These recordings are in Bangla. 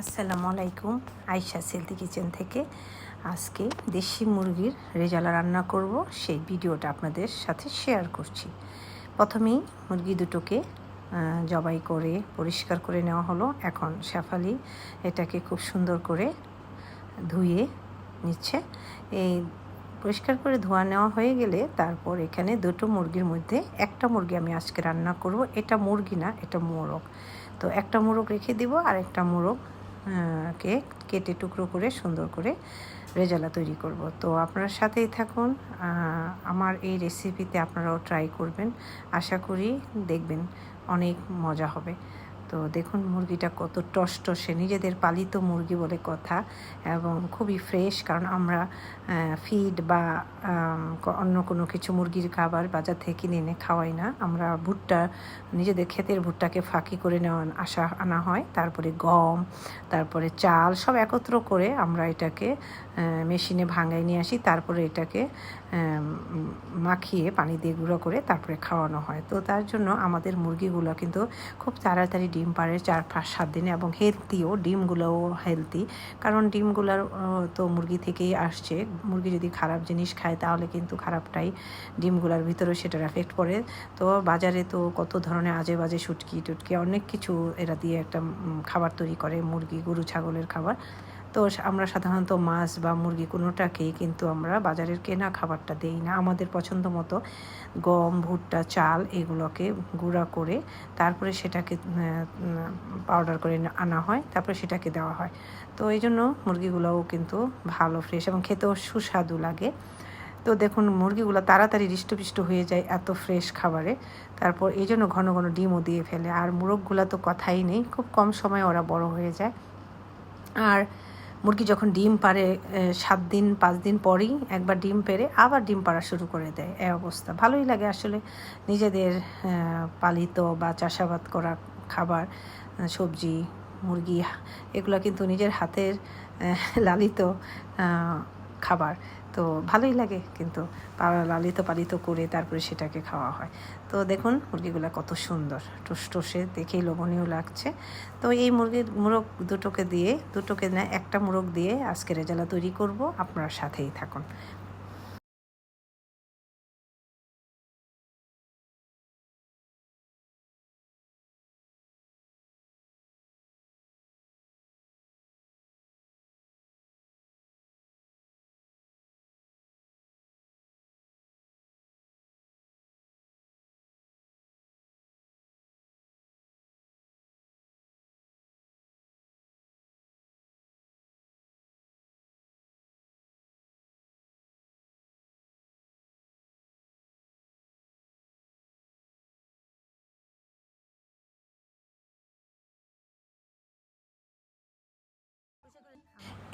আসসালামু আলাইকুম, আয়শা সেলতি কিচেন থেকে আজকে দেশি মুরগির রেজালা রান্না করব। সেই ভিডিওটা আপনাদের সাথে শেয়ার করছি। প্রথমেই মুরগি দুটোকে জবাই করে, পরিষ্কার করে নেওয়া হলো। এখন শেফালি এটাকে খুব সুন্দর করে ধুয়ে নিচ্ছে। এই পরিষ্কার করে ধোয়া নেওয়া হয়ে গেলে তারপর এখানে দুটো মুরগির মধ্যে একটা মুরগি আমি আজকে রান্না করব। এটা মুরগি না, এটা মোরগ। তো একটা মোরগ রেখে দিব আর একটা মোরগ আহ, কে কেটে টুকরো করে সুন্দর করে রেজালা তৈরি করব। তো আপনার সাথেই থাকুন। আমার এই রেসিপিতে আপনারাও ট্রাই করবেন। আশা করি দেখবেন অনেক মজা হবে। তো দেখুন মুরগিটা কত টসটসে, নিজেদের পালিত মুরগি বলে কথা এবং খুবই ফ্রেশ কারণ আমরা ফিড বা অন্য কোনো কিছু মুরগির খাবার বাজার থেকে কিনে এনে খাওয়াই না। আমরা ভুট্টা, নিজেদের ক্ষেতের ভুট্টাকে ফাঁকি করে নেওয়া আসা, আনা হয়। তারপরে গম, তারপরে চাল সব একত্র করে আমরা এটাকে মেশিনে ভাঙাই নিয়ে আসি। তারপরে এটাকে মাখিয়ে পানি দিয়ে গুঁড়ো করে তারপরে খাওয়ানো হয়। তো তার জন্য আমাদের মুরগিগুলো কিন্তু খুব তাড়াতাড়ি ডিম পারে চার পাঁচ সাত দিনে এবং হেলদিও ডিমগুলোও হেলদি কারণ ডিমগুলোর তো মুরগি থেকেই আসছে। মুরগি যদি খারাপ জিনিস খায়, তাহলে কিন্তু খারাপটাই ডিমগুলোর ভিতরে সেটার এফেক্ট পড়ে। তো বাজারে তো কত ধরনের আজে বাজে শুটকি টুটকি অনেক কিছু এরা দিয়ে একটা খাবার তৈরি করে, মুরগি, গরু, ছাগলের খাবার। তো আমরা সাধারণত মাছ বা মুরগি কোনোটাকেই কিন্তু আমরা বাজারের কেনা খাবারটা দেই না। আমাদের পছন্দ মতো গম, ভুট্টা, চাল এগুলোকে গুঁড়া করে তারপরে সেটাকে পাউডার করে আনা হয়, তারপরে সেটাকে দেওয়া হয়। তো এই জন্য মুরগিগুলোও কিন্তু ভালো ফ্রেশ এবং খেতেও সুস্বাদু লাগে। তো দেখুন, মুরগিগুলো তাড়াতাড়ি হৃষ্টপুষ্ট হয়ে যায় এত ফ্রেশ খাবারে। তারপর এই জন্য ঘন ঘন ডিমও দিয়ে ফেলে। আর মুরগগুলো তো কথাই নেই, খুব কম সময়ে ওরা বড় হয়ে যায়। আর মুরগি যখন ডিম পারে সাত দিন, পাঁচ দিন পরেই একবার ডিম পেরে আবার ডিম পাড়া শুরু করে দেয়। এ অবস্থা। ভালোই লাগে আসলে নিজেদের পালিত বা চাষাবাদ করা খাবার সবজি, মুরগি, এগুলো কিন্তু নিজের হাতের লালিত খাবার। তো ভালোই লাগে কিন্তু লালিত পালিত করে তারপরে সেটাকে খাওয়া হয়। তো দেখুন মুরগিগুলো কত সুন্দর। টুসটুসে দেখেই লোভনীয় লাগছে। তো এই মুরগির মুরগ দুটোকে দিয়ে, দুটোকে না, একটা মুরগ দিয়ে আজকে রেজালা তৈরি করব। আপনার সাথেই থাকুন।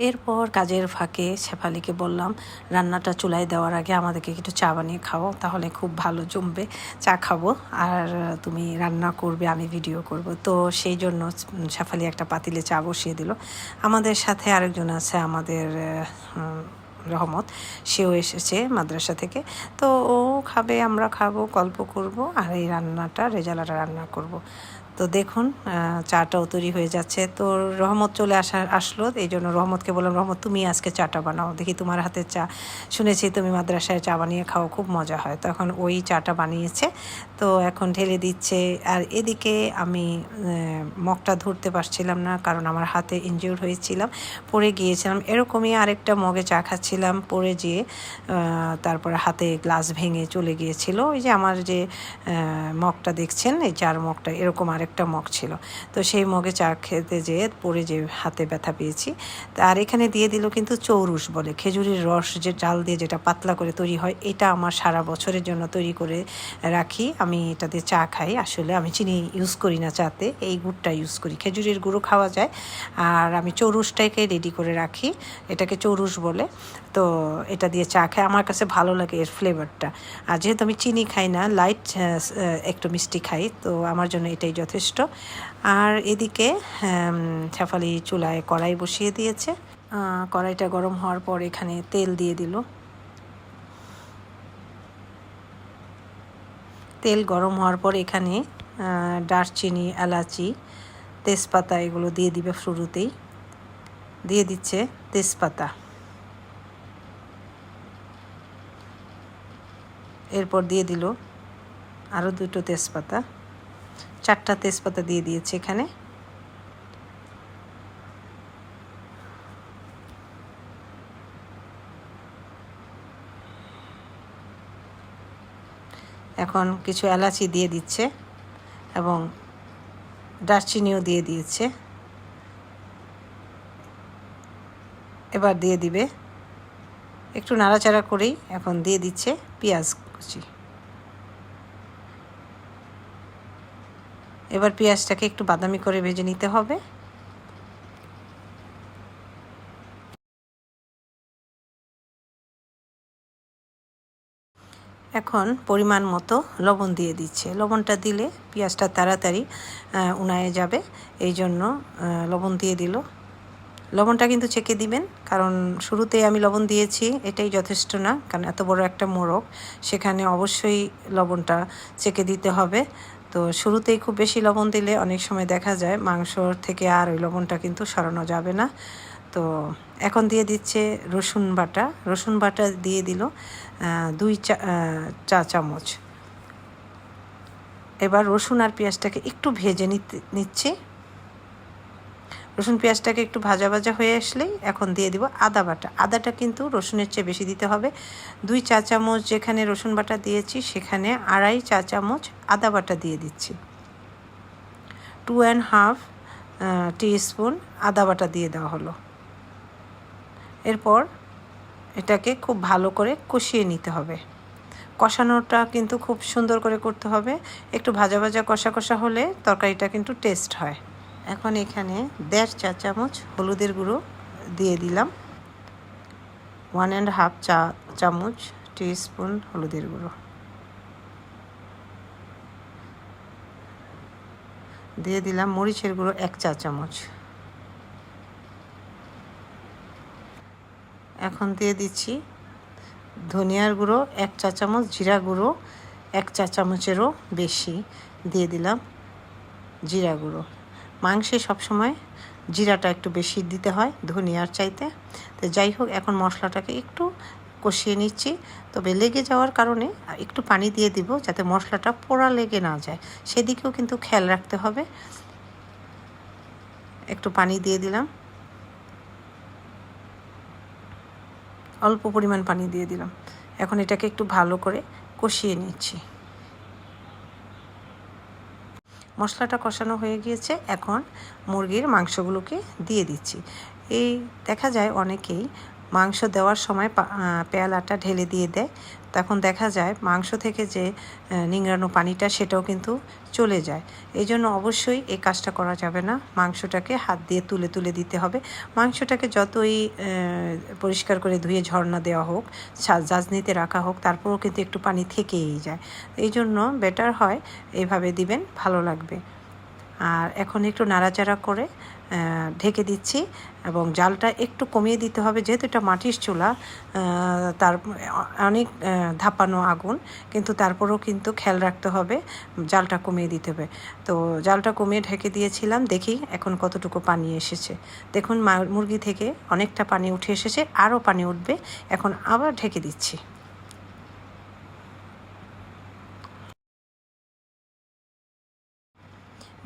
এরপর কাজের ফাঁকে শেফালিকে বললাম, রান্নাটা চুলায় দেওয়ার আগে আমাদেরকে একটু চা বানিয়ে খাও, তাহলে খুব ভালো জমবে। চা খাব, আর তুমি রান্না করবে, আমি ভিডিও করব। তো সেই জন্য শেফালি একটা পাতিলে চা বসিয়ে দিল। আমাদের সাথে আরেকজন আছে, আমাদের রহমত। সেও এসেছে মাদ্রাসা থেকে। তো ও খাবে, আমরা খাব, গল্প করব, আর এই রান্নাটা রেজালাটা রান্না করব। তো দেখুন চাটাও তৈরি হয়ে যাচ্ছে। তো রহমত চলে আসা আসলো। এই জন্য রহমতকে বললাম, রহমত, তুমি আজকে চাটা বানাও। দেখি তোমার হাতের চা। শুনেছি তুমি মাদ্রাসায় চা বানিয়ে খাও, খুব মজা হয়। তখন ওই চাটা বানিয়েছে। তো এখন ঢেলে দিচ্ছে। আর এদিকে আমি মগটা ধরতে পারছিলাম না, কারণ আমার হাতে ইনজিওর হয়েছিলাম। পড়ে গিয়েছিলাম, এরকমই আরেকটা মগে চা খাচ্ছিলাম। পড়ে যেয়ে তারপরে হাতে গ্লাস ভেঙে চলে গিয়েছিল। ওই যে আমার যে মগটা দেখছেন, এই চার মগটা, এরকম আরেকটা মগ ছিল। তো সেই মগে চা খেতে যেয়ে পরে যে হাতে ব্যথা পেয়েছি তা আর এখানে দিয়ে দিল কিন্তু চৌরুস বলে। খেজুরের রস যে ডাল দিয়ে যেটা পাতলা করে তৈরি হয়, এটা আমার সারা বছরের জন্য তৈরি করে রাখি। আমি এটা দিয়ে চা খাই। আসলে আমি চিনি ইউজ করি না চাতে, এই গুড়টা ইউজ করি। খেজুরের গুঁড়ো খাওয়া যায়। আর আমি চৌরুসটাকে রেডি করে রাখি। এটাকে চৌরুস বলে। তো এটা দিয়ে চা খাই। আমার কাছে ভালো লাগে এর ফ্লেভারটা আর যেহেতু আমি চিনি খাই না লাইট একটু মিষ্টি খাই, তো আমার জন্য এটাই যথেষ্ট। আর এদিকে শেফালি চুলায় কড়াই বসিয়ে দিয়েছে। কড়াইটা গরম হওয়ার পর এখানে তেল দিয়ে দিল। তেল গরম হওয়ার পর এখানে দারচিনি, এলাচি, তেজপাতা এগুলো দিয়ে দিবে শুরুতেই। দিয়ে দিচ্ছে তেজপাতা। এরপর দিয়ে দিল আরও দুটো তেজপাতা। চারটা তেজপাতা দিয়ে দিয়েছে এখানে। এখন কিছু এলাচি দিয়ে দিচ্ছে এবং দারচিনিও দিয়ে দিয়েছে। এবার দিয়ে দিবে। একটু নাড়াচাড়া করেই এখন দিয়ে দিচ্ছে পেঁয়াজ কুচি। এবার পেঁয়াজটাকে একটু বাদামি করে ভেজে নিতে হবে। এখন পরিমাণ মতো লবণ দিয়ে দিচ্ছে। লবণটা দিলে পেঁয়াজটা তাড়াতাড়ি উনায়ে যাবে। এই জন্য লবণ দিয়ে দিল। লবণটা কিন্তু চেকে দিবেন, কারণ শুরুতে আমি লবণ দিয়েছি, এটাই যথেষ্ট না, কারণ এত বড় একটা মোড়ক। সেখানে অবশ্যই লবণটা চেকে দিতে হবে। তো শুরুতেই খুব বেশি লবণ দিলে অনেক সময় দেখা যায় মাংসর থেকে আর ওই লবণটা কিন্তু সরানো যাবে না। তো এখন দিয়ে দিচ্ছে রসুন বাটা। রসুন বাটা দিয়ে দিল দুই চা চা চামচ। এবার রসুন আর পেঁয়াজটাকে একটু ভেজে নিতে, নিচ্ছি। রসুন পেঁয়াজটাকে একটু ভাজা ভাজা হয়ে আসলেই এখন দিয়ে দিব আদা বাটা। আদাটা কিন্তু রসুনের চেয়ে বেশি দিতে হবে। দুই চা চামচ যেখানে রসুন বাটা দিয়েছি সেখানে আড়াই চা চামচ আদা বাটা দিয়ে দিচ্ছি। টু অ্যান্ড হাফ স্পুন আদা বাটা দিয়ে দেওয়া হলো। এরপর এটাকে খুব ভালো করে কষিয়ে নিতে হবে। কষানোটা কিন্তু খুব সুন্দর করে করতে হবে। একটু ভাজা ভাজা কষা কষা হলে তরকারিটা কিন্তু টেস্ট হয়। এখন এখানে দেড় চা চামচ হলুদের গুঁড়ো দিয়ে দিলাম। ওয়ান অ্যান্ড হাফ চা চামচ স্পুন হলুদের গুঁড়ো। দিয়ে দিলাম মরিচের গুঁড়ো এক চা চামচ। এখন দিয়ে দিচ্ছি ধনিয়ার গুঁড়ো এক চা চামচ, জিরা গুঁড়ো এক চা চামচেরও বেশি। দিয়ে দিলাম জিরা গুঁড়ো। মাংসে সবসময় জিরাটা একটু বেশি দিতে হয়, ধনিয়ার চাইতে। তো যাই হোক, এখন মশলাটাকে একটু কষিয়ে নিচ্ছি। তবে লেগে যাওয়ার কারণে একটু পানি দিয়ে দিব যাতে মশলাটা পোড়া লেগে না যায়। সেদিকেও কিন্তু খেয়াল রাখতে হবে। একটু পানি দিয়ে দিলাম। অল্প পরিমাণ পানি দিয়ে দিলাম। এখন এটাকে একটু ভালো করে কষিয়ে নিচ্ছি। মশলাটা কষানো হয়ে গিয়েছে। এখন মুরগির মাংসগুলোকে দিয়ে দিচ্ছি। এই দেখা যায় অনেকেই মাংস দেওয়ার সময় পেয়ালাটা ঢেলে দিয়ে দেয়। তখন দেখা যায় মাংস থেকে যে নিংড়ানো পানিটা সেটাও কিন্তু চলে যায়। এই জন্য অবশ্যই এই কাজটা করা যাবে না। মাংসটাকে হাত দিয়ে তুলে তুলে দিতে হবে। মাংসটাকে যতই পরিষ্কার করে ধুয়ে ঝর্ণা দেওয়া হোক জাজনিতে রাখা হোক, তারপরেও কিন্তু একটু পানি থেকেই যায়। এই জন্য বেটার হয় এইভাবে দিবেন, ভালো লাগবে। আর এখন একটু নাড়াচাড়া করে ঢেকে দিচ্ছি এবং জালটা একটু কমিয়ে দিতে হবে, যেহেতু এটা মাটির চুলা তার অনেক ধাপানো আগুন, কিন্তু তারপরেও কিন্তু খেয়াল রাখতে হবে, জালটা কমিয়ে দিতে হবে। তো জালটা কমিয়ে ঢেকে দিয়েছিলাম, দেখি এখন কতটুকু পানি এসেছে। দেখুন মুরগি থেকে অনেকটা পানি উঠে এসেছে, আরও পানি উঠবে, এখন আবার ঢেকে দিচ্ছি।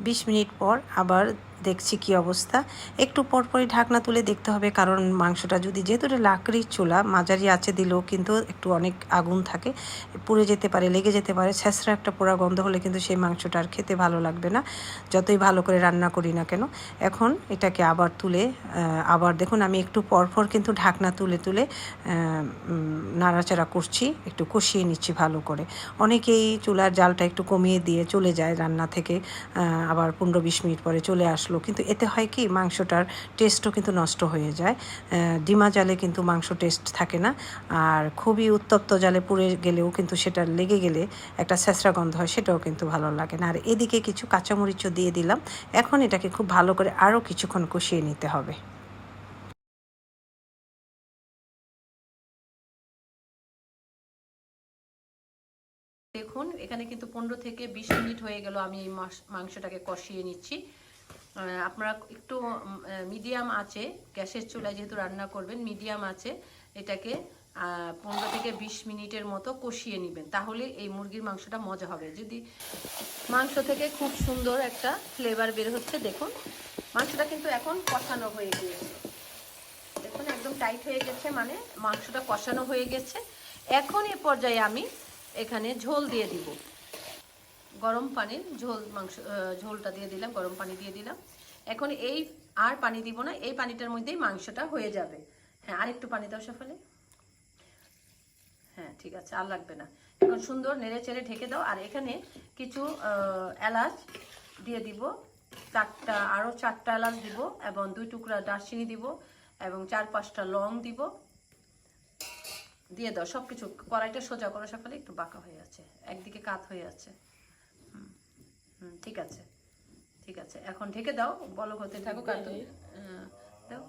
বিশ মিনিট পর আবার দেখছি কি অবস্থা। একটু পরপরই ঢাকনা তুলে দেখতে হবে, কারণ মাংসটা যদি যেহেতু লাকড়ির চুলা, মাঝারি আছে দিলেও কিন্তু একটু অনেক আগুন থাকে, পুড়ে যেতে পারে, লেগে যেতে পারে। ছেঁচড়া একটা পোড়া গন্ধ হলে কিন্তু সেই মাংসটা আর খেতে ভালো লাগবে না, যতই ভালো করে রান্না করি না কেন। এখন এটাকে আবার তুলে আবার দেখুন আমি একটু পরপর কিন্তু ঢাকনা তুলে তুলে নাড়াচাড়া করছি, একটু কষিয়ে নিচ্ছি ভালো করে। অনেকেই চুলার জালটা একটু কমিয়ে দিয়ে চলে যায় রান্না থেকে আবার পনেরো বিশ মিনিট পরে চলে আসলো। আসলো। কিন্তু এতে হয় কি, মাংসটার টেস্টও কিন্তু নষ্ট হয়ে যায়। ডিমা জালে কিন্তু মাংস টেস্ট থাকে না। আর খুবই উত্তপ্ত জালে পুড়ে গেলেও কিন্তু সেটা লেগে গেলে একটা স্যাঁচড়া গন্ধ হয়, সেটাও কিন্তু ভালো লাগে না। আর এদিকে কিছু কাঁচামরিচও দিয়ে দিলাম। এখন এটাকে খুব ভালো করে আরও কিছুক্ষণ কষিয়ে নিতে হবে। দেখুন, এখানে কিন্তু পনেরো থেকে বিশ মিনিট হয়ে গেল আমি এই মাংসটাকে কষিয়ে নিচ্ছি। আপনারা একটু মিডিয়াম আছে, গ্যাসের চুলায় যেহেতু রান্না করবেন মিডিয়াম আছে, এটাকে পনেরো থেকে বিশ মিনিটের মতো কষিয়ে নেবেন। তাহলে এই মুরগির মাংসটা মজা হবে। যদি মাংস থেকে খুব সুন্দর একটা ফ্লেভার বের হচ্ছে, দেখুন, মাংসটা কিন্তু এখন কষানো হয়ে গিয়েছে। দেখুন, একদম টাইট হয়ে গেছে মানে মাংসটা কষানো হয়ে গেছে। এখন এ পর্যায়ে আমি এখানে ঝোল দিয়ে দিব। গরম পানির ঝোল, মাংস ঝোলটা দিয়ে দিলাম, গরম পানি দিয়ে দিলাম। এখন এই আর পানি দিব না, এই পানিটার মধ্যেই মাংসটা হয়ে যাবে। হ্যাঁ আর একটু পানি দাও সফলে হ্যাঁ ঠিক আছে, আর লাগবে না। এখন সুন্দর নেড়ে চেড়ে ঢেকে দাও, আর এখানে কিছু এলাচ দিয়ে দিব। চারটা আরও চারটা এলাচ দিব এবং দুই টুকরা দারচিনি দিব এবং চার পাঁচটা লং দিব। দিয়ে দাও সব কিছু কড়াইটা সোজা করো সকালে একটু বাঁকা হয়ে আছে, একদিকে কাত হয়ে আছে। ঠিক আছে ঠিক আছে। এখন ঢেকে দাও বলক হতে থাকুক আর তুমি দাও।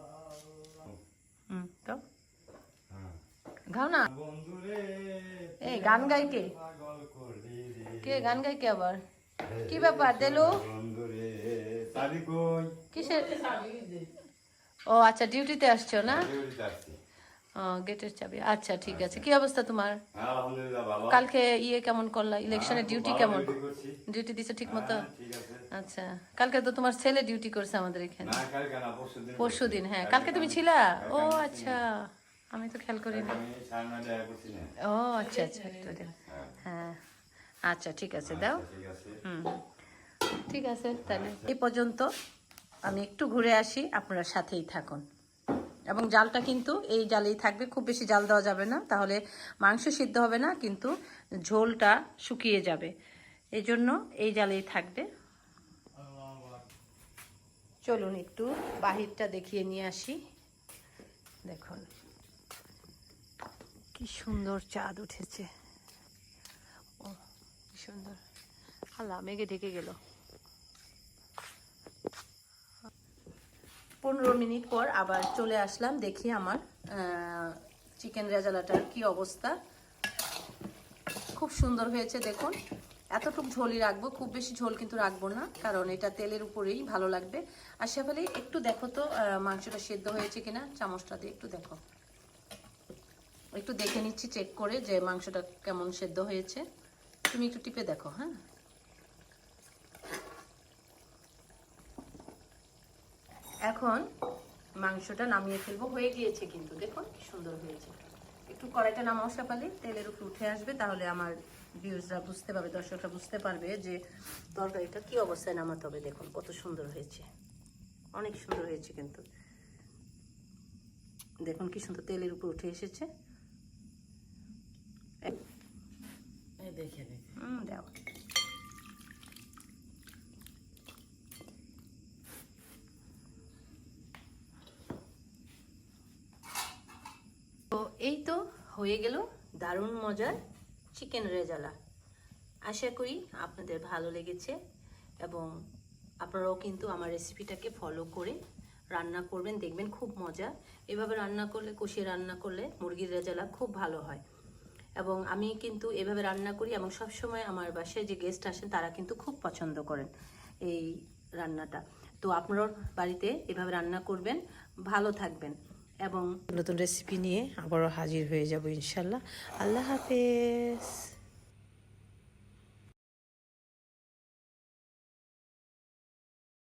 হুম দাও। গাও না। এই গান গাই কে? কে গান গাই কে আবার? কি ব্যাপার দেলু? কিসের? ও আচ্ছা ডিউটিতে আসছো না? ডিউটিতে আসছি। ও গেটের চাবি। আচ্ছা ঠিক আছে। কি অবস্থা তোমার? কালকে ইয়ে কেমন করলা? ইলেকশনের ডিউটি কেমন? ডিউটি দিছো ঠিক মতো? হ্যাঁ, আচ্ছা। কালকে তো তোমার ছেলে ডিউটি করছে আমাদের এখানে। পরশু দিন হ্যাঁ। কালকে তুমি ছিলা? ও আচ্ছা। আমি তো খেয়াল করি না। ও আচ্ছা আচ্ছা হ্যাঁ। আচ্ছা ঠিক আছে দাও। ঠিক আছে। হুম। ঠিক আছে তাহলে। এই পর্যন্ত আমি একটু ঘুরে আসি আপনারা সাথেই থাকুন। এবং জালটা কিন্তু এই জালেই থাকবে। খুব বেশি জাল দেওয়া যাবে না, তাহলে মাংস সিদ্ধ হবে না, কিন্তু ঝোলটা শুকিয়ে যাবে। এই জন্য এই জালেই থাকবে। চলুন একটু বাহিরটা দেখিয়ে নিয়ে আসি। দেখুন, কি সুন্দর চাঁদ উঠেছে। ও কি সুন্দর। আল্লাহ, মেঘে ঢেকে গেল। পনেরো মিনিট পর আবার চলে আসলাম দেখি আমার চিকেন রেজালাটার কি অবস্থা। খুব সুন্দর হয়েছে দেখুন। এতটুকু ঝোলই রাখব, খুব বেশি ঝোল কিন্তু রাখব না, কারণ এটা তেলের উপরেই ভালো লাগবে। আর সেফালি একটু দেখো তো মাংসটা সেদ্ধ হয়েছে কিনা, চামচটা দিয়ে একটু দেখো। একটু দেখে নিচ্ছি চেক করে যে মাংসটা কেমন সেদ্ধ হয়েছে। তুমি একটু টিপে দেখো হ্যাঁ? এখন মাংসটা নামিয়ে ফেলব। হয়ে গিয়েছে কিন্তু দেখুন কি সুন্দর হয়েছে। একটু কড়াইটা নামাও সাপালে তেলের উপর উঠে আসবে তাহলে আমার ভিউজরা বুঝতে পারবে দর্শকরা বুঝতে পারবে যে তরকারিটা কি অবস্থায় নামাতে হবে। দেখুন কত সুন্দর হয়েছে। অনেক সুন্দর হয়েছে কিন্তু। দেখুন কি সুন্দর তেলের উপর উঠে এসেছে। দেখে দেখে। হুম দাও তো এই তো হয়ে গেল দারুণ মজার চিকেন রেজালা। আশা করি আপনাদের ভালো লেগেছে এবং আপনারাও কিন্তু আমার রেসিপিটাকে ফলো করে রান্না করবেন, দেখবেন খুব মজা। এভাবে রান্না করলে, কষিয়ে রান্না করলে মুরগির রেজালা খুব ভালো হয়। এবং আমি কিন্তু এভাবে রান্না করি এবং সবসময় আমার বাসায় যে গেস্ট আসেন, তারা কিন্তু খুব পছন্দ করেন এই রান্নাটা। তো আপনার বাড়িতে এভাবে রান্না করবেন, ভালো থাকবেন। এবং নতুন রেসিপি নিয়ে আবারও হাজির হয়ে যাব ইনশাল্লাহ আল্লাহ হাফেজ।